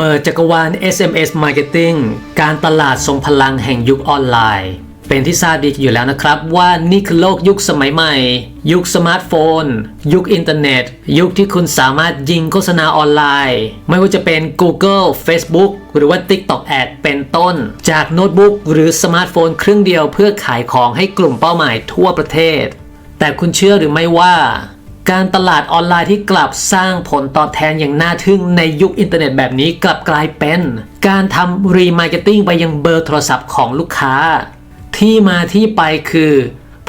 เปิดจักรวาล SMS Marketing การตลาดทรงพลังแห่งยุคออนไลน์ เป็นที่ทราบดีอยู่แล้วนะครับว่านี่คือโลกยุคสมัยใหม่ ยุคสมาร์ทโฟน ยุคอินเทอร์เน็ต ยุคที่คุณสามารถยิงโฆษณาออนไลน์ ไม่ว่าจะเป็น Google Facebook หรือว่า TikTok Ad เป็นต้น จากโน้ตบุ๊กหรือสมาร์ทโฟนเครื่องเดียวเพื่อขายของให้กลุ่มเป้าหมายทั่วประเทศ แต่คุณเชื่อหรือไม่ว่า การตลาดออนไลน์ที่กลับสร้างผลตอบแทนอย่างน่าทึ่งในยุคอินเทอร์เน็ตแบบนี้กลับกลายเป็น การทำรีมาร์เก็ตติ้งไปยังเบอร์โทรศัพท์ของลูกค้า ที่มาที่ไปคือ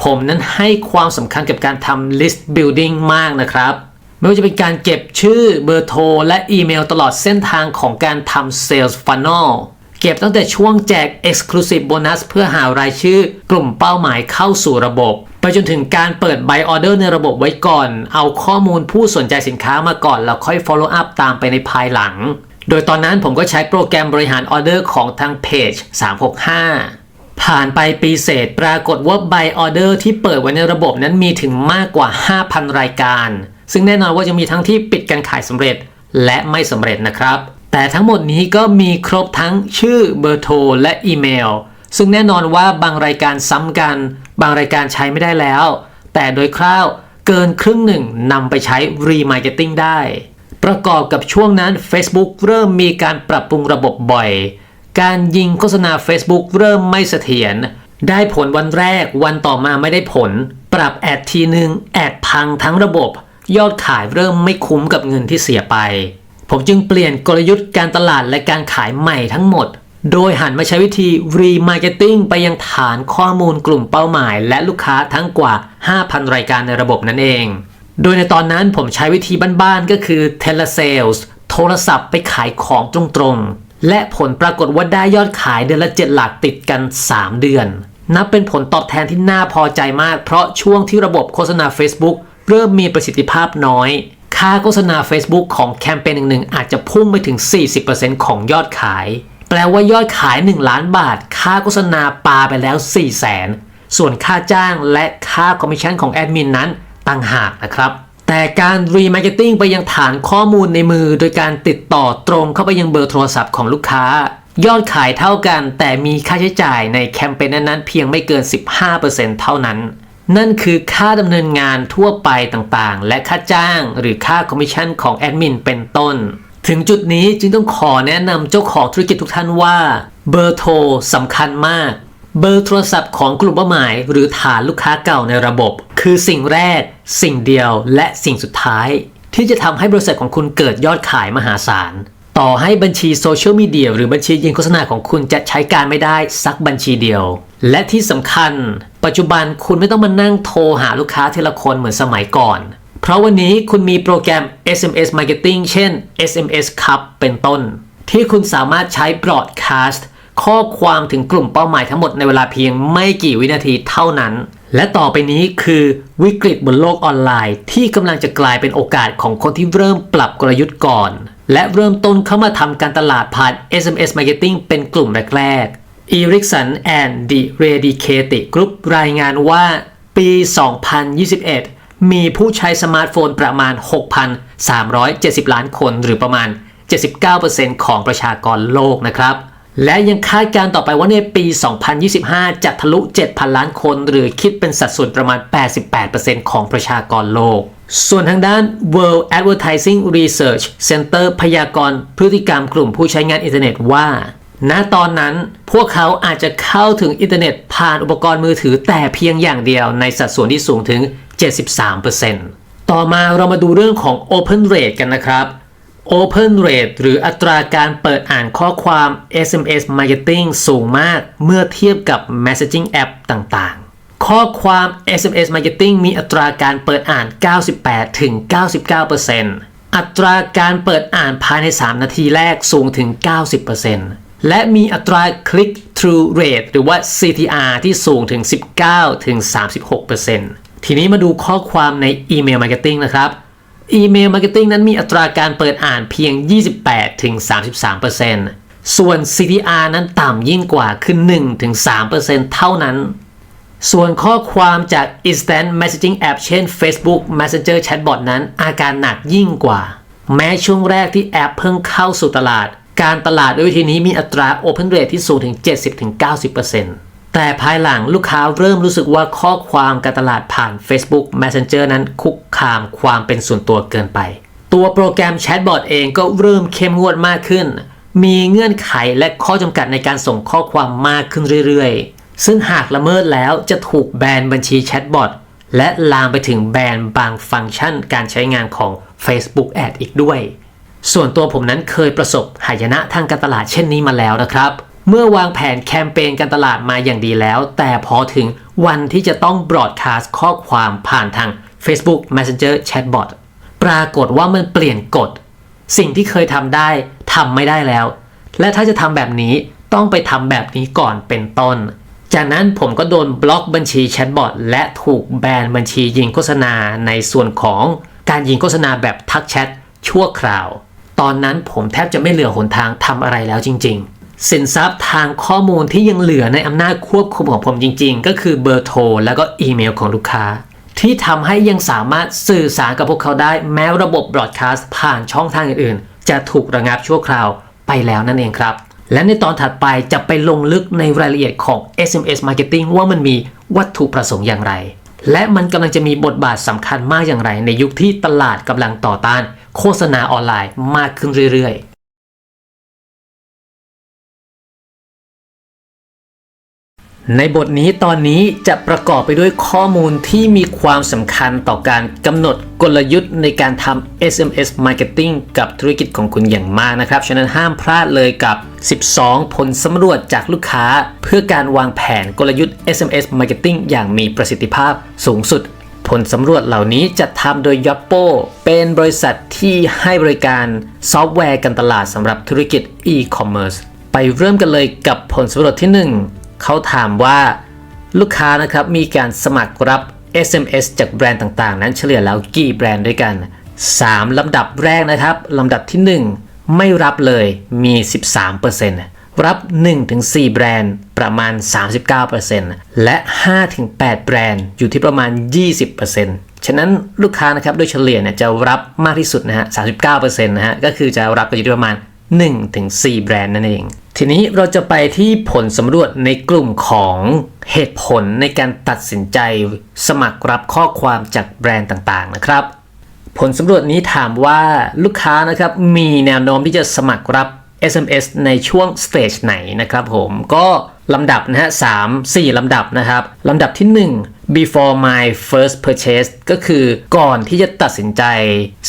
ผมนั้นให้ความสำคัญกับการทำ list building มากนะครับ ไม่ว่าจะเป็นการเก็บชื่อเบอร์โทร และอีเมลตลอดเส้นทางของการทำ sales funnel เก็บตั้งแต่ช่วงแจก exclusive bonus เพื่อหารายชื่อกลุ่มเป้าหมายเข้าสู่ระบบ ไปจนถึงการเปิด buy order ในระบบไว้ก่อน เอาข้อมูลผู้สนใจสินค้ามาก่อนแล้วค่อย follow up ตามไปในภายหลัง โดยตอนนั้นผมก็ใช้โปรแกรมบริหารออเดอร์ของทางเพจ365 ผ่านไปปีเศษปรากฏว่า buy order ที่เปิดไว้ในระบบนั้นมีถึงมากกว่า 5,000 รายการ ซึ่งแน่นอนว่าจะมีทั้งที่ปิดการขายสำเร็จและไม่สำเร็จนะครับ แต่ทั้งหมดนี้ก็มีครบทั้งชื่อเบอร์โทรและอีเมลซึ่งแน่นอนว่าบางรายการซ้ำกัน บางรายการใช้ไม่ได้แล้ว แต่โดยคร่าวเกินครึ่งหนึ่งนำไปใช้รีมาร์เก็ตติ้งได้ ประกอบกับช่วงนั้น Facebook เริ่มมีการปรับปรุงระบบบ่อย การยิงโฆษณา Facebook เริ่มไม่เสถียรได้ผลวันแรกวันต่อมาไม่ได้ผล ปรับแอดทีหนึ่งแอดพังทั้งระบบ ยอดขายเริ่มไม่คุ้มกับเงินที่เสียไป ผมจึงเปลี่ยนกลยุทธ์การตลาดและการขายใหม่ทั้งหมด โดยหันมาใช้วิธีรีมาร์เก็ตติ้งไปยังฐานข้อมูลกลุ่มเป้าหมาย และลูกค้าทั้งกว่า 5,000 รายการในระบบนั่นเอง โดยในตอนนั้นผมใช้วิธีบ้านๆก็คือ telesales โทรศัพท์ไปขายของตรงๆ และผลปรากฏว่าได้ยอดขายเดือนละ7หลักติดกัน 3 เดือน นับเป็นผลตอบแทนที่น่าพอใจมาก เพราะช่วงที่ระบบโฆษณา Facebook เริ่มมีประสิทธิภาพน้อย ค่าโฆษณา Facebook ของแคมเปญหนึ่งๆอาจจะพุ่งไปถึง 40%ของยอดขาย แปลว่ายอดขาย 1 ล้านบาท ค่าโฆษณาปาไปแล้ว 4 0 0 0 0 0ส่วนค่าจ้างและค่าคอมมิชชั่นของแอดมินนั้นต่างหากนะครับแต่การรีมาร์เก็ตติ้งไปยังฐานข้อมูลในมือ โดยการติดต่อตรงเข้าไปยังเบอร์โทรศัพท์ของลูกค้า ยอดขายเท่ากัน แต่มีค่าใช้จ่ายในแคมเปญนั้นๆเพียงไม่เกิน 15%เท่านั้น นั่นคือค่าดำเนินงานทั่วไปต่างๆ และค่าจ้างหรือค่าคอมมิชชั่นของแอดมินเป็นต้น ถึงจุดนี้จึงต้องขอแนะนำเจ้าของธุรกิจทุกท่านว่า เบอร์โทรสำคัญมาก เบอร์โทรศัพท์ของกลุ่มเป้าหมาย หรือฐานลูกค้าเก่าในระบบ คือสิ่งแรก สิ่งเดียว และสิ่งสุดท้าย ที่จะทำให้บริษัทของคุณเกิดยอดขายมหาศาล ต่อให้บัญชีโซเชียลมีเดียหรือบัญชียิงโฆษณาของคุณจะใช้การไม่ได้สักบัญชีเดียว และที่สำคัญ ปัจจุบันคุณไม่ต้องมานั่งโทรหาลูกค้าทีละคนเหมือนสมัยก่อน เพราะวันนี้คุณมีโปรแกรม SMS Marketing เช่น SMS Cup เป็นต้น ที่คุณสามารถใช้ broadcast ข้อความถึงกลุ่มเป้าหมายทั้งหมดในเวลาเพียงไม่กี่วินาทีเท่านั้น และต่อไปนี้คือวิกฤตบนโลกออนไลน์ ที่กำลังจะกลายเป็นโอกาสของคนที่เริ่มปรับกลยุทธ์ก่อน และเริ่มต้นเข้ามาทำการตลาดผ่าน SMS Marketing เป็นกลุ่มแรกๆ Ericsson and the Redicate Group รายงานว่าปี 2021 มีผู้ใช้สมาร์ทโฟนประมาณ 6,370 ล้านคน หรือประมาณ 79%ของประชากรโลกนะครับ และยังคาดการณ์ต่อไปว่าในปี 2025 จะทะลุ 7,000 ล้านคน หรือคิดเป็นสัดส่วนประมาณ 88%ของประชากรโลก ส่วนทางด้าน World Advertising Research Center พยากรณ์พฤติกรรมกลุ่มผู้ใช้งานอินเทอร์เน็ตว่า ณตอนนั้นพวกเขาอาจจะเข้าถึงอินเทอร์เน็ตผ่านอุปกรณ์มือถือแต่เพียงอย่างเดียวในสัดส่วนที่สูงถึง 73%ต่อมาเรามาดูเรื่องของ Open Rate กันนะครับ Open Rate หรืออัตราการเปิดอ่านข้อความ SMS Marketing สูงมากเมื่อเทียบกับ Messaging App ต่างๆ ข้อความ SMS Marketing มีอัตราการเปิดอ่าน 98ถึง99%อัตราการเปิดอ่านภายใน 3 นาทีแรกสูงถึง 90% และมีอัตรา Click Through Rate หรือว่า CTR ที่สูงถึง 19 ถึง 36%ทีนี้มาดูข้อความในอีเมลมาร์เก็ตติ้งนะครับอีเมลมาร์เก็ตติ้งนั้นมีอัตราการเปิดอ่านเพียง 28ถึง33ส่วน CTR นั้นต่ำยิ่งกว่าคือ1ถึง3เท่านั้น ส่วนข้อความจาก Instant Messaging App เช่น Facebook Messenger Chatbot นั้นอาการหนักยิ่งกว่า แม้ช่วงแรกที่แอปเพิ่งเข้าสู่ตลาด การตลาดด้วยวิธีนี้มีอัตรา Open Rate ที่สูงถึง 70-90%แต่ภายหลังลูกค้าเริ่มรู้สึกว่าข้อความการตลาดผ่าน Facebook Messenger นั้นคุกคามความเป็นส่วนตัวเกินไป ตัวโปรแกรมแชทบอทเองก็เริ่มเข้มงวดมากขึ้น มีเงื่อนไขและข้อจำกัดในการส่งข้อความมากขึ้นเรื่อยๆ ซึ่งหากละเมิดแล้วจะถูกแบนบัญชีแชทบอทและลามไปถึงแบนบางฟังก์ชันการใช้งานของ Facebook Ad อีกด้วย ส่วนตัวผมนั้นเคยประสบหายนะทางการตลาดเช่นนี้มาแล้วนะครับ เมื่อวางแผนแคมเปญการตลาดมาอย่างดีแล้ว แต่พอถึงวันที่จะต้องบรอดคาสต์ข้อความผ่านทาง Facebook Messenger Chatbot ปรากฏว่ามันเปลี่ยนกฎ สิ่งที่เคยทำได้ทำไม่ได้แล้ว และถ้าจะทำแบบนี้ต้องไปทำแบบนี้ก่อนเป็นต้น จากนั้นผมก็โดนบล็อกบัญชีแชทบอทและถูกแบนบัญชียิงโฆษณาในส่วนของการยิงโฆษณาแบบทักแชทชั่วคราว ตอนนั้นผมแทบจะไม่เหลือหนทางทำอะไรแล้วจริง ๆสินทรัพย์ทางข้อมูลที่ยังเหลือในอำนาจควบคุมของผมจริงๆ ก็คือเบอร์โทรแล้วก็อีเมลของลูกค้า ที่ทำให้ยังสามารถสื่อสารกับพวกเขาได้แม้ระบบบรอดคาสต์ผ่านช่องทางอื่นๆ จะถูกระงับชั่วคราวไปแล้วนั่นเองครับ และในตอนถัดไปจะไปลงลึกในรายละเอียดของ SMS Marketing ว่ามันมีวัตถุประสงค์อย่างไร และมันกำลังจะมีบทบาทสำคัญมากอย่างไร ในยุคที่ตลาดกำลังต่อต้าน โฆษณาออนไลน์มากขึ้นเรื่อยๆ ในบทนี้ตอนนี้จะประกอบไปด้วยข้อมูลที่มีความสำคัญต่อการกำหนดกลยุทธ์ในการทำ SMS Marketing กับธุรกิจของคุณอย่างมากนะครับ ฉะนั้นห้ามพลาดเลยกับ 12 ผลสำรวจจากลูกค้า เพื่อการวางแผนกลยุทธ์ SMS Marketing อย่างมีประสิทธิภาพสูงสุด ผลสำรวจเหล่านี้จัดทำโดย Yoppo เป็นบริษัทที่ให้บริการซอฟต์แวร์การตลาดสำหรับธุรกิจ e-commerce ไปเริ่มกันเลยกับผลสำรวจที่ 1 เขาถามว่าลูกค้านะครับมีการสมัครรับ SMS จากแบรนด์ต่างๆ นั้นเฉลี่ยแล้วกี่แบรนด์ด้วยกัน 3 ลำดับแรกนะครับ ลำดับที่ 1 ไม่รับเลยมี 13%รับ 1-4 แบรนด์ประมาณ 39%และ 5-8 แบรนด์อยู่ที่ประมาณ 20%ฉะนั้นลูกค้านะครับโดยเฉลี่ยเนี่ยจะรับมากที่สุดนะฮะ 39%นะฮะก็คือจะรับกันอยู่ที่ประมาณ 1-4แบรนด์นั่นเอง ทีนี้เราจะไปที่ผลสำรวจในกลุ่มของเหตุผลในการตัดสินใจสมัครรับข้อความจากแบรนด์ต่างๆนะครับ ผลสำรวจนี้ถามว่าลูกค้านะครับมีแนวโน้มที่จะสมัครรับ SMS ในช่วงสเตจไหนนะครับผมก็ลำดับนะฮะสามสี่ลำดับนะครับลำดับที่ 1 before my first purchase ก็คือก่อนที่จะตัดสินใจ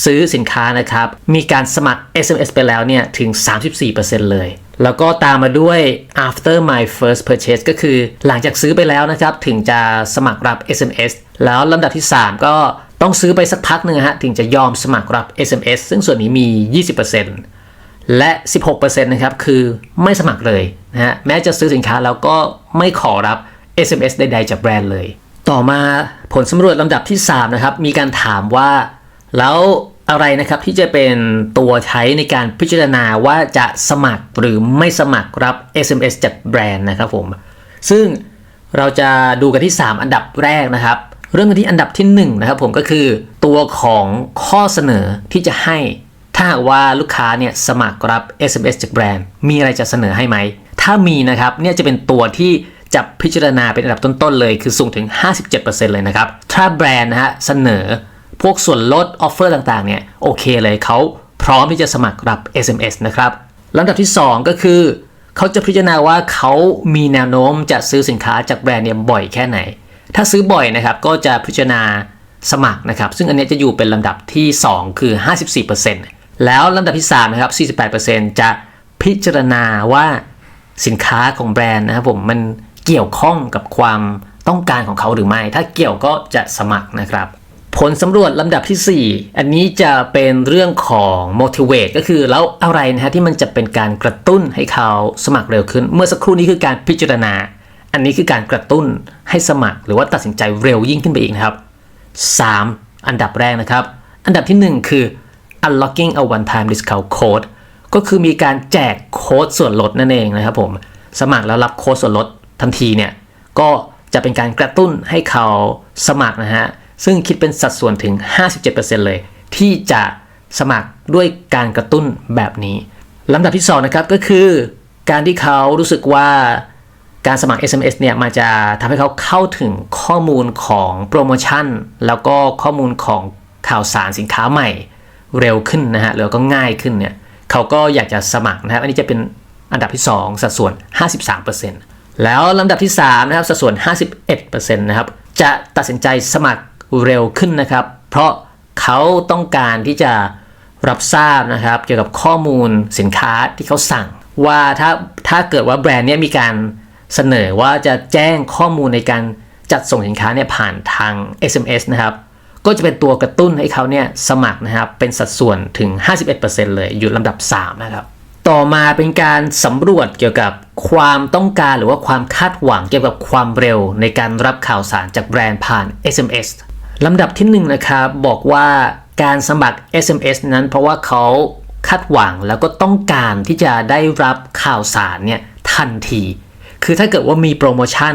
ซื้อสินค้านะครับ มีการสมัคร SMS ไปแล้วเนี่ย ถึง 34%เลย แล้วก็ตามมาด้วย after my first purchase ก็คือหลังจากซื้อไปแล้วนะครับ ถึงจะสมัครรับ SMS แล้วลำดับที่ 3 ก็ต้องซื้อไปสักพักหนึ่งฮะ ถึงจะยอมสมัครรับ SMS ซึ่งส่วนนี้มี 20%และ 16%นะครับ คือไม่สมัครเลยนะฮะ แม้จะซื้อสินค้าแล้วก็ไม่ขอรับ SMS ใดๆจากแบรนด์เลย ต่อมาผลสำรวจลำดับที่ 3 นะครับ มีการถามว่า แล้วอะไรนะครับที่จะเป็นตัวใช้ในการพิจารณาว่าจะสมัครหรือไม่สมัครรับ SMS จากแบรนด์นะครับผม ซึ่งเราจะดูกันที่ 3 อันดับแรกนะครับ เริ่มกันที่อันดับที่1นะครับผมก็คือตัวของข้อเสนอที่จะให้ถ้าว่าลูกค้าเนี่ยสมัครรับ SMS จากแบรนด์ มีอะไรจะเสนอให้ไหม ถ้ามีนะครับเนี่ยจะเป็นตัวที่ จะพิจารณาเป็นอันดับต้น ๆ เลย คือสูงถึง 57%เลยนะครับ ถ้าแบรนด์นะฮะเสนอพวกส่วนลดออฟเฟอร์ต่าง ๆ เนี่ย โอเคเลยเขาพร้อมที่จะสมัครรับ SMS นะครับลำดับที่ 2 ก็คือ เขาจะพิจารณาว่าเขามีแนวโน้มจะซื้อสินค้าจากแบรนด์เนี่ยบ่อยแค่ไหน ถ้าซื้อบ่อยนะครับก็จะพิจารณาสมัครนะครับ ซึ่งอันนี้จะอยู่เป็นลำดับที่ 2 คือ 54%แล้วลำดับที่3นะครับ48%จะพิจารณาว่าสินค้าของแบรนด์นะครับผมมัน เกี่ยวข้องกับความต้องการของเขาหรือไม่ ถ้าเกี่ยวก็จะสมัครนะครับ ผลสำรวจลำดับที่ 4 อันนี้จะเป็นเรื่องของ motivate ก็คือแล้วอะไรนะฮะที่มันจะเป็นการกระตุ้นให้เขาสมัครเร็วขึ้น เมื่อสักครู่นี้คือการพิจารณา อันนี้คือการกระตุ้นให้สมัคร หรือว่าตัดสินใจเร็วยิ่งขึ้นไปอีกนะครับ 3. อันดับแรกนะครับ อันดับที่ 1 คือ unlocking a one time discount code ก็คือมีการแจกโค้ดส่วนลดนั่นเองนะครับผม สมัครแล้วรับโค้ดส่วนลด ทันทีเนี่ยก็จะเป็นการกระตุ้นให้เขาสมัครนะฮะซึ่งคิดเป็นสัดส่วนถึง 57%เลย ที่จะสมัครด้วยการกระตุ้นแบบนี้ลำดับที่2นะครับก็คือ การที่เขารู้สึกว่าการสมัคร SMS เนี่ยมันจะทำให้เขาเข้าถึงข้อมูลของโปรโมชั่น แล้วก็ข้อมูลของข่าวสารสินค้าใหม่เร็วขึ้นนะฮะแล้วก็ง่ายขึ้นเนี่ยเขาก็อยากจะสมัครนะครับอันนี้จะเป็นอันดับที่ 2 สัดส่วน 53% แล้วลำดับที่ 3 นะครับสัดส่วน 51%นะครับจะตัดสินใจสมัครเร็วขึ้นนะครับ เพราะเขาต้องการที่จะรับทราบนะครับ เกี่ยวกับข้อมูลสินค้าที่เขาสั่ง ว่าถ้าถ้าเกิดว่าแบรนด์เนี้ยมีการเสนอว่าจะแจ้งข้อมูลในการจัดส่งสินค้าเนี่ยผ่านทาง SMS นะครับ ก็จะเป็นตัวกระตุ้นให้เขาเนี่ยสมัครนะครับ เป็นสัดส่วนถึง 51%เลยอยู่ลำดับ 3 นะครับ ต่อมาเป็นการสำรวจเกี่ยวกับความต้องการหรือว่าความคาดหวังเกี่ยวกับความเร็วในการรับข่าวสารจากแบรนด์ผ่าน SMS ลำดับที่1นะครับบอกว่าการสมัคร SMS นั้นเพราะว่าเขาคาดหวังแล้วก็ต้องการที่จะได้รับข่าวสารเนี่ยทันที คือถ้าเกิดว่ามีโปรโมชั่น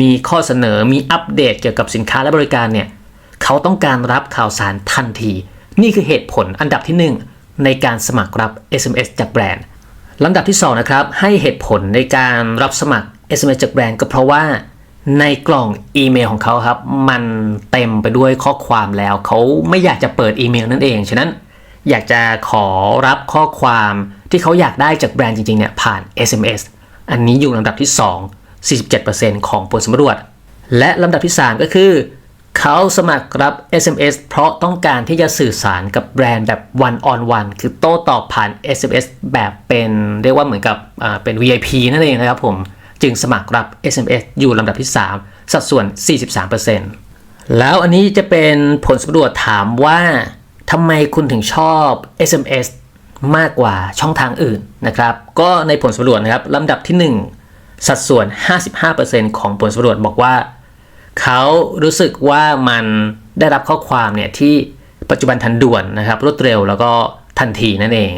มีข้อเสนอมีอัปเดตเกี่ยวกับสินค้าและบริการเนี่ยเขาต้องการรับข่าวสารทันที นี่คือเหตุผลอันดับที่ 1 ในการสมัครรับ SMS จากแบรนด์ลำดับที่ 2 นะครับ ให้เหตุผลในการรับสมัคร SMS จากแบรนด์ก็เพราะว่าในกล่องอีเมลของเขาครับ มันเต็มไปด้วยข้อความแล้วเขาไม่อยากจะเปิดอีเมลนั่นเอง ฉะนั้นอยากจะขอรับข้อความที่เขาอยากได้จากแบรนด์จริงๆเนี่ยผ่าน SMS อันนี้อยู่ลำดับที่ 2 47%ของผลสำรวจ และลำดับที่ 3 ก็คือ เขาสมัครรับ SMS เพราะต้องการที่จะสื่อสารกับแบรนด์แบบ one on one คือโต้ตอบผ่าน SMS แบบเป็นเรียกว่าเหมือนกับเป็น VIP นั่นเองนะครับผม จึงสมัครรับ SMS อยู่ลำดับที่ 3 สัดส่วน 43%แล้วอันนี้จะเป็นผลสำรวจถามว่าทำไมคุณถึงชอบ SMS มากกว่าช่องทางอื่นนะครับ ก็ในผลสำรวจนะครับลำดับที่ 1 สัดส่วน 55%ของผลสำรวจบอกว่า เขารู้สึกว่ามันได้รับข้อความเนี่ยที่ปัจจุบันทันด่วนนะครับรวดเร็วแล้วก็ทันทีนั่นเอง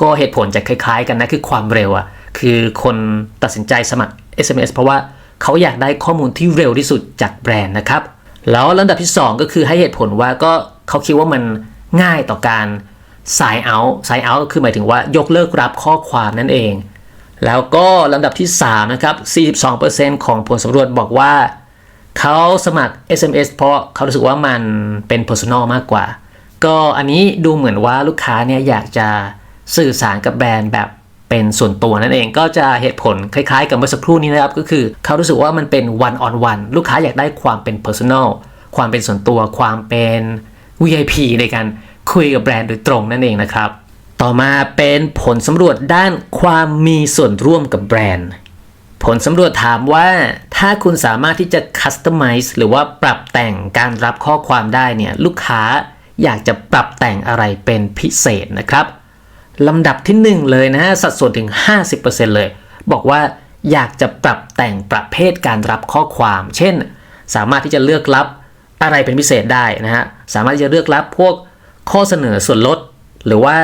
ก็เหตุผลจะคล้าย ๆ กันนะคือความเร็วอะคือคนตัดสินใจสมัคร SMS เพราะว่าเขาอยากได้ข้อมูลที่เร็วที่สุดจากแบรนด์นะครับ แล้วลำดับที่ 2 ก็คือให้เหตุผลว่าก็เขาคิดว่ามันง่ายต่อการ sign out sign out คือหมายถึงว่ายกเลิกรับข้อความนั่นเอง แล้วก็ลำดับที่ 3 นะครับ 42%ของผลสำรวจบอกว่า เขาสมัคร SMS เพราะเขารู้สึกว่ามันเป็น personal มากกว่า ก็อันนี้ดูเหมือนว่าลูกค้าเนี่ยอยากจะสื่อสารกับแบรนด์แบบเป็นส่วนตัวนั่นเองก็จะเหตุผลคล้ายๆ กับเมื่อสักครู่นี้นะครับ ก็คือเขารู้สึกว่ามันเป็น one on one ลูกค้าอยากได้ความเป็น personal ความเป็นส่วนตัว ความเป็น VIP ในการคุยกับแบรนด์โดยตรงนั่นเองนะครับ ต่อมาเป็นผลสำรวจด้านความมีส่วนร่วมกับแบรนด์ ผลสำรวจถามว่าถ้าคุณสามารถที่จะ customize หรือว่าปรับแต่งการรับข้อความได้เนี่ยลูกค้าอยากจะปรับแต่งอะไรเป็นพิเศษนะครับลำดับที่ 1 เลยนะฮะสัดส่วนถึง 50%เลย บอกว่าอยากจะปรับแต่งประเภทการรับข้อความ เช่น สามารถที่จะเลือกรับอะไรเป็นพิเศษได้นะฮะสามารถที่จะเลือกรับพวกข้อเสนอส่วนลด หรือว่า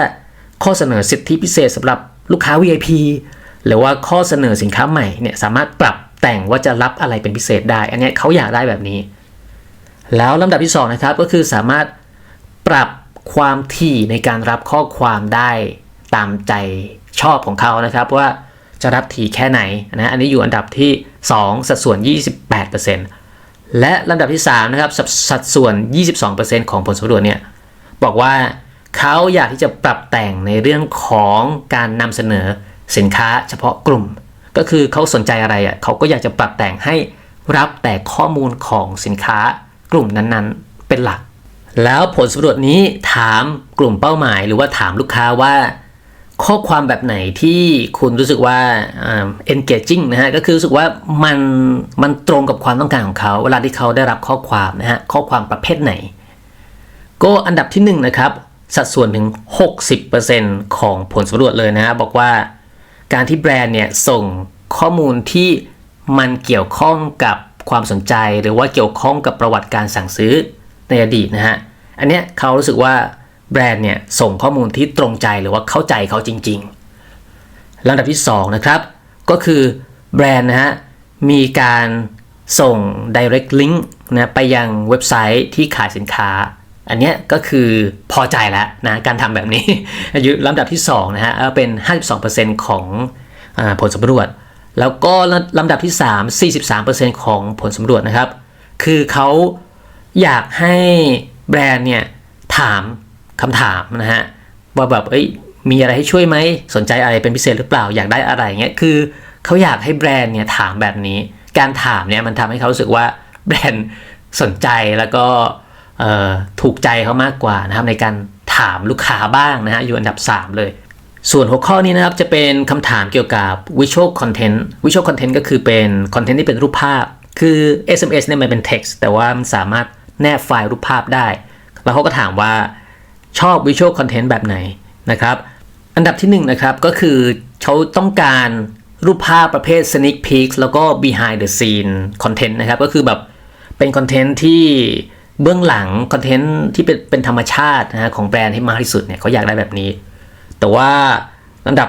ข้อเสนอสิทธิพิเศษสำหรับลูกค้า VIP หรือว่าข้อเสนอสินค้าใหม่เนี่ยสามารถปรับแต่งว่าจะรับอะไรเป็นพิเศษได้ อันนี้เขาอยากได้แบบนี้ แล้วลำดับที่2นะครับก็คือสามารถปรับความถี่ในการรับข้อความได้ตามใจชอบของเขานะครับว่าจะรับถี่แค่ไหนนะอันนี้อยู่อันดับที่ 2 สัดส่วน 28%และลำดับที่3นะครับสัดส่วน 22%ของผลสำรวจเนี่ยบอกว่าเขาอยากที่จะปรับแต่งในเรื่องของการนำเสนอ สินค้าเฉพาะกลุ่ม ก็คือเขาสนใจอะไรอะเขาก็อยากจะปรับแต่งให้รับแต่ข้อมูลของสินค้ากลุ่มนั้นๆ เป็นหลัก แล้วผลสำรวจนี้ถามกลุ่มเป้าหมาย หรือว่าถามลูกค้าว่า ข้อความแบบไหนที่คุณรู้สึกว่าอ่า engaging นะฮะก็คือรู้สึกว่ามันมันตรงกับความต้องการของเขา เวลาที่เขาได้รับข้อความนะฮะข้อความประเภทไหน ก็อันดับที่1นะครับสัดส่วนถึง 60%ของผลสำรวจเลยนะฮะบอกว่า การที่แบรนด์เนี่ยส่งข้อมูลที่มันเกี่ยวข้องกับความสนใจ หรือว่าเกี่ยวข้องกับประวัติการสั่งซื้อในอดีตนะฮะ อันเนี้ยเขารู้สึกว่าแบรนด์เนี่ยส่งข้อมูลที่ตรงใจหรือว่าเข้าใจเขาจริงๆลำดับที่ 2 นะครับ ก็คือแบรนด์นะฮะมีการส่ง direct link นะไปยังเว็บไซต์ที่ขายสินค้า อันนี้ก็คือพอใจแล้วนะการทำแบบนี้อายุลำดับที่2นะฮะเอาเป็น 52%ของอผลสำรวจ แล้วก็ลำดับที่ 3 43%ของผลสำรวจนะครับ คือเขาอยากให้แบรนด์เนี่ยถามคำถามนะฮะว่าแบบเอ้ยมีอะไรให้ช่วยไหมสนใจอะไรเป็นพิเศษหรือเปล่าอยากได้อะไรเงี้ยคือเขาอยากให้แบรนด์เนี่ยถามแบบนี้ การถามเนี่ยมันทำให้เขารู้สึกว่าแบรนด์สนใจแล้วก็ ถูกใจเขามากกว่านะครับในการถามลูกค้าบ้างนะฮะอยู่อันดับ 3 เลย ส่วนหัวข้อนี้นะครับจะเป็นคำถามเกี่ยวกับ visual content visual content ก็คือเป็นคอนเทนต์ที่เป็นรูปภาพ คือ SMS เนี่ยมันเป็น text แต่ว่ามันสามารถแนบไฟล์รูปภาพได้ แล้วเขาก็ถามว่าชอบ visual content แบบไหนนะครับอันดับที่1นงนะครับก็คือเขาต้องการรูปภาพประเภท sneak peek แล้วก็ behind the scene content นะครับก็คือแบบเป็นคอนเทนต์ที่ เบื้องหลังคอนเทนต์ที่เป็นเป็นธรรมชาตินะฮะของแบรนด์ให้มากที่สุดเนี่ยเขาอยากได้แบบนี้ แต่ว่าอันดับ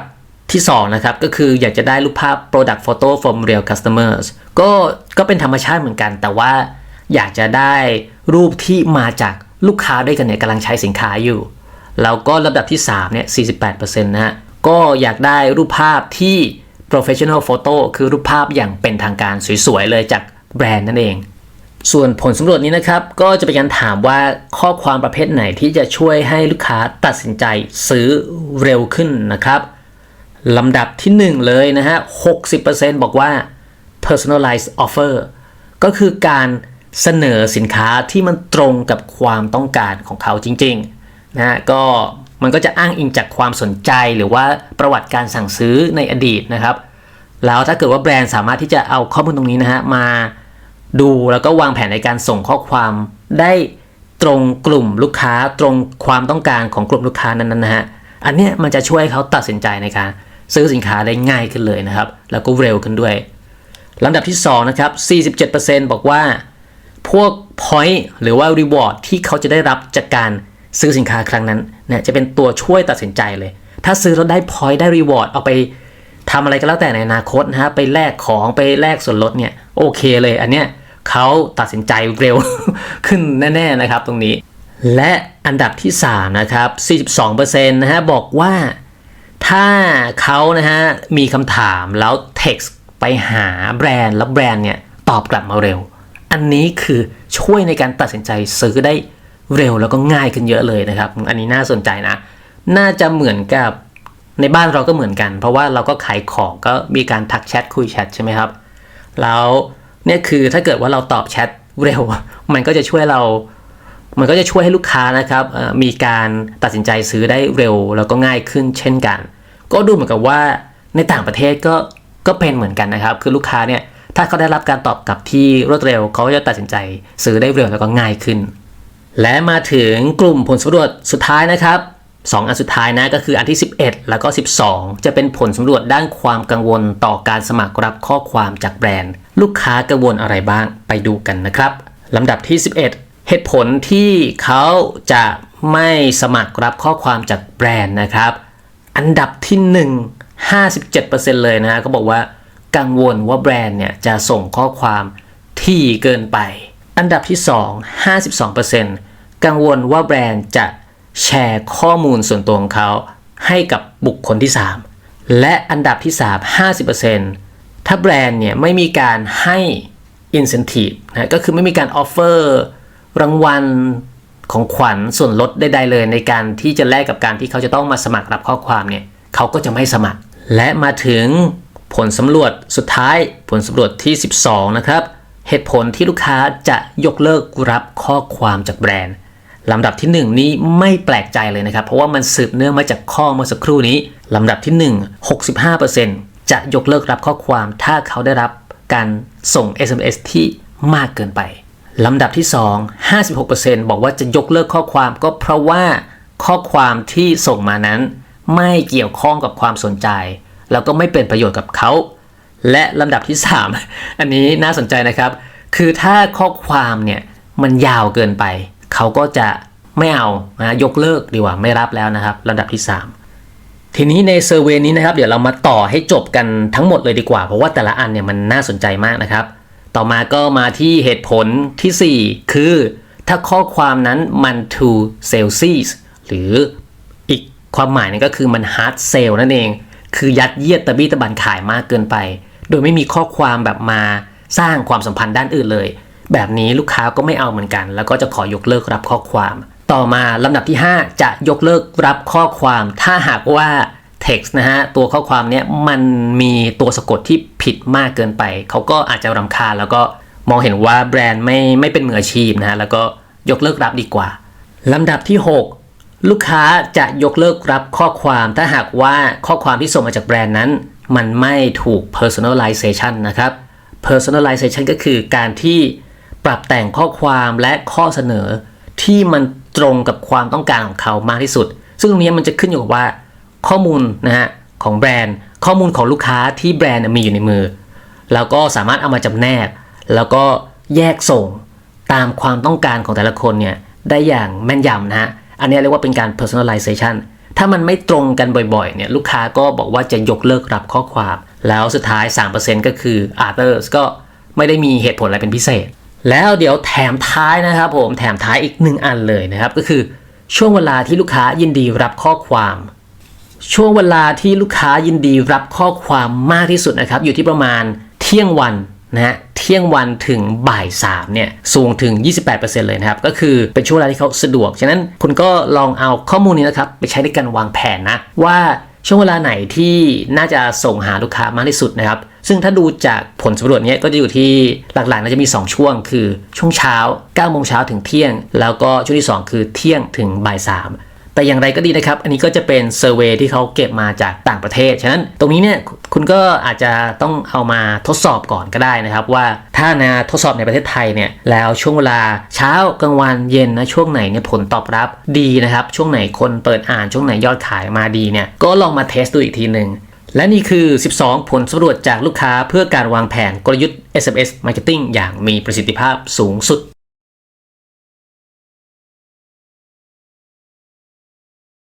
ที่2นะครับก็คืออยากจะได้รูปภาพ product photo from real customers ก็ก็เป็นธรรมชาติเหมือนกัน แต่ว่าอยากจะได้รูปที่มาจากลูกค้าด้วยกันเนี่ยกำลังใช้สินค้าอยู่ แล้วก็ลำดับที่3เนี่ย 48%นะฮะก็อยากได้รูปภาพที่ professional photo คือรูปภาพอย่างเป็นทางการสวยๆเลยจากแบรนด์นั่นเอง ส่วนผลสำรวจนี้นะครับ ก็จะเป็นการถามว่าข้อความประเภทไหนที่จะช่วยให้ลูกค้าตัดสินใจซื้อเร็วขึ้นนะครับลำดับที่ 1 เลยนะฮะ 60%บอกว่า personalized offer ก็คือการเสนอสินค้าที่มันตรงกับความต้องการของเขาจริงๆนะฮะก็มันก็จะอ้างอิงจากความสนใจหรือว่าประวัติการสั่งซื้อในอดีตนะครับ แล้วถ้าเกิดว่าแบรนด์สามารถที่จะเอาข้อมูลตรงนี้นะฮะมา ดูแล้วก็วางแผนในการส่งข้อความได้ตรงกลุ่มลูกค้าตรงความต้องการของกลุ่มลูกค้านั้นๆนะฮะอันเนี้ยมันจะช่วยเขาตัดสินใจในการซื้อสินค้าได้ง่ายขึ้นเลยนะครับ แล้วก็เร็วขึ้นด้วยลำดับที่2นะครับ 47%บอกว่า พวก point หรือว่า reward ที่เขาจะได้รับจากการซื้อสินค้าครั้งนั้นเนี่ยจะเป็นตัวช่วยตัดสินใจเลย ถ้าซื้อแล้วได้ point ได้ reward เอาไปทำอะไรก็แล้วแต่ในอนาคตนะฮะไปแลกของไปแลกส่วนลดเนี่ยโอเคเลยอันเนี้ย เขาตัดสินใจเร็วขึ้นแน่ๆนะครับตรงนี้ และอันดับที่ 3 นะครับ 42%นะฮะบอกว่าถ้าเขานะฮะมีคำถามแล้ว text ไปหาแบรนด์แล้วแบรนด์เนี่ยตอบกลับมาเร็ว อันนี้คือช่วยในการตัดสินใจซื้อได้เร็วแล้วก็ง่ายขึ้นเยอะเลยนะครับ อันนี้น่าสนใจนะ น่าจะเหมือนกับในบ้านเราก็เหมือนกัน เพราะว่าเราก็ขายของก็มีการทักแชทคุยแชทใช่ไหมครับ แล้ว เนี่ยคือถ้าเกิดว่าเราตอบแชทเร็ว มันก็จะช่วยเรา มันก็จะช่วยให้ลูกค้านะครับมีการตัดสินใจซื้อได้เร็ว แล้วก็ง่ายขึ้นเช่นกัน ก็ดูเหมือนกับว่าในต่างประเทศก็ก็เป็นเหมือนกันนะครับ คือลูกค้าเนี่ยถ้าเขาได้รับการตอบกลับที่รวดเร็ว เขาก็จะตัดสินใจซื้อได้เร็วแล้วก็ง่ายขึ้น และมาถึงกลุ่มผลสำรวจสุดท้ายนะครับ สองอันสุดท้ายนะก็คืออันที่ 11 แล้วก็ 12 จะเป็นผลสำรวจด้านความกังวลต่อการสมัครรับข้อความจากแบรนด์ ลูกค้ากังวลอะไรบ้างไปดูกันนะครับลำดับที่ 11 เหตุผลที่เขาจะไม่สมัครรับข้อความจากแบรนด์นะครับ อันดับที่ 1 57%เลยนะฮะเขาบอกว่ากังวลว่าแบรนด์เนี่ยจะส่งข้อความที่เกินไป อันดับที่ 2 52%กังวลว่าแบรนด์จะ แชร์ข้อมูลส่วนตัวของเขา ให้กับบุคคลที่ 3 และอันดับที่ 3 50%ถ้าแบรนด์เนี่ยไม่มีการให้ incentive นะก็คือไม่มีการ offer รางวัลของขวัญส่วนลดใดๆเลย ในการที่จะแลกกับการที่เขาจะต้องมาสมัครรับข้อความเนี่ยเขาก็จะไม่สมัคร และมาถึงผลสำรวจสุดท้ายผลสำรวจที่ 12 นะครับ เหตุผลที่ลูกค้าจะยกเลิกรับข้อความจากแบรนด์ ลำดับที่ 1 นี้ไม่แปลกใจเลยนะครับ เพราะว่ามันสืบเนื่องมาจากข้อเมื่อสักครู่นี้ ลำดับที่ 1 65%จะยกเลิกรับข้อความถ้าเขาได้รับการส่ง SMS ที่มากเกินไป ลำดับที่ 2 56%บอกว่าจะยกเลิกข้อความก็เพราะว่าข้อความที่ส่งมานั้น ไม่เกี่ยวข้องกับความสนใจ แล้วก็ไม่เป็นประโยชน์กับเขา และลำดับที่ 3 อันนี้น่าสนใจนะครับ คือถ้าข้อความเนี่ยมันยาวเกินไป เขาก็จะไม่เอานะยกเลิกดีกว่าไม่รับแล้วนะครับลำดับที่ 3 ทีนี้ในเซอร์เวนี้นะครับ เดี๋ยวเรามาต่อให้จบกันทั้งหมดเลยดีกว่า เพราะว่าแต่ละอันเนี่ยมันน่าสนใจมากนะครับ ต่อมาก็มาที่เหตุผลทีสี่4 คือ ถ้าข้อความนั้นมัน to Celsius หรืออีกความหมายนึงก็คือมัน hard sell นั่นเอง คือยัดเยียดตะบี้ตะบันขายมากเกินไป โดยไม่มีข้อความแบบมาสร้างความสัมพันธ์ด้านอื่นเลย แบบนี้ลูกค้าก็ไม่เอาเหมือนกัน แล้วก็จะขอยกเลิกรับข้อความ ต่อมาลำดับที่ 5 จะยกเลิกรับข้อความ ถ้าหากว่า text นะฮะตัวข้อความเนี้ยมันมีตัวสะกดที่ผิดมากเกินไป เขาก็อาจจะรำคาญแล้วก็มองเห็นว่าแบรนด์ไม่ไม่เป็นมืออาชีพนะฮะแล้วก็ยกเลิกรับดีกว่าลำดับที่ 6 ลูกค้าจะยกเลิกรับข้อความถ้าหากว่าข้อความที่ส่งมาจากแบรนด์นั้น มันไม่ถูก personalization นะครับ personalization ก็คือการที่ ปรับแต่งข้อความและข้อเสนอที่มันตรงกับความต้องการของเขามากที่สุด ซึ่งตรงนี้มันจะขึ้นอยู่กับว่าข้อมูลนะฮะของแบรนด์ ข้อมูลของลูกค้าที่แบรนด์มีอยู่ในมือ แล้วก็สามารถเอามาจำแนก แล้วก็แยกส่งตามความต้องการของแต่ละคนเนี่ยได้อย่างแม่นยำนะฮะ อันนี้เรียกว่าเป็นการ personalization ถ้ามันไม่ตรงกันบ่อยๆเนี่ยลูกค้าก็บอกว่าจะยกเลิกรับข้อความ แล้วสุดท้าย 3%ก็คือ others ก็ไม่ได้มีเหตุผลอะไรเป็นพิเศษ แล้วเดี๋ยวแถมท้ายนะครับผมแถมท้ายอีกหนึ่งอันเลยนะครับ ก็คือช่วงเวลาที่ลูกค้ายินดีรับข้อความ ช่วงเวลาที่ลูกค้ายินดีรับข้อความมากที่สุดนะครับ อยู่ที่ประมาณเที่ยงวันนะฮะเที่ยงวันถึงบ่าย3เนี่ยสูงถึง 28%เลยนะครับ ก็คือเป็นช่วงเวลาที่เขาสะดวก ฉะนั้นคุณก็ลองเอาข้อมูลนี้นะครับไปใช้ในการวางแผนนะ ว่าช่วงเวลาไหนที่น่าจะส่งหาลูกค้ามากที่สุดนะครับ ซึ่งถ้าดูจากผลสำรวจเนี้ยก็จะอยู่ที่หลักๆน่าจะมี 2 ช่วง คือช่วงเช้า9โมงเช้าถึงเที่ยง แล้วก็ช่วงที่ 2 คือเที่ยงถึงบ่าย3แต่อย่างไรก็ดีนะครับ อันนี้ก็จะเป็นเซอร์เวยที่เขาเก็บมาจากต่างประเทศ ฉะนั้นตรงนี้เนี่ยคุณก็อาจจะต้องเอามาทดสอบก่อนก็ได้นะครับ ว่าถ้านะทดสอบในประเทศไทยเนี่ยแล้วช่วงเวลาเช้ากลางวันเย็นนะช่วงไหนเนี่ยผลตอบรับดีนะครับ ช่วงไหนคนเปิดอ่านช่วงไหนยอดขายมาดีเนี่ยก็ลองมาเทสดูอีกทีหนึ่ง และนี่คือ 12 ผลสำรวจจากลูกค้าเพื่อการวางแผนกลยุทธ์ SMS Marketing อย่างมีประสิทธิภาพสูงสุด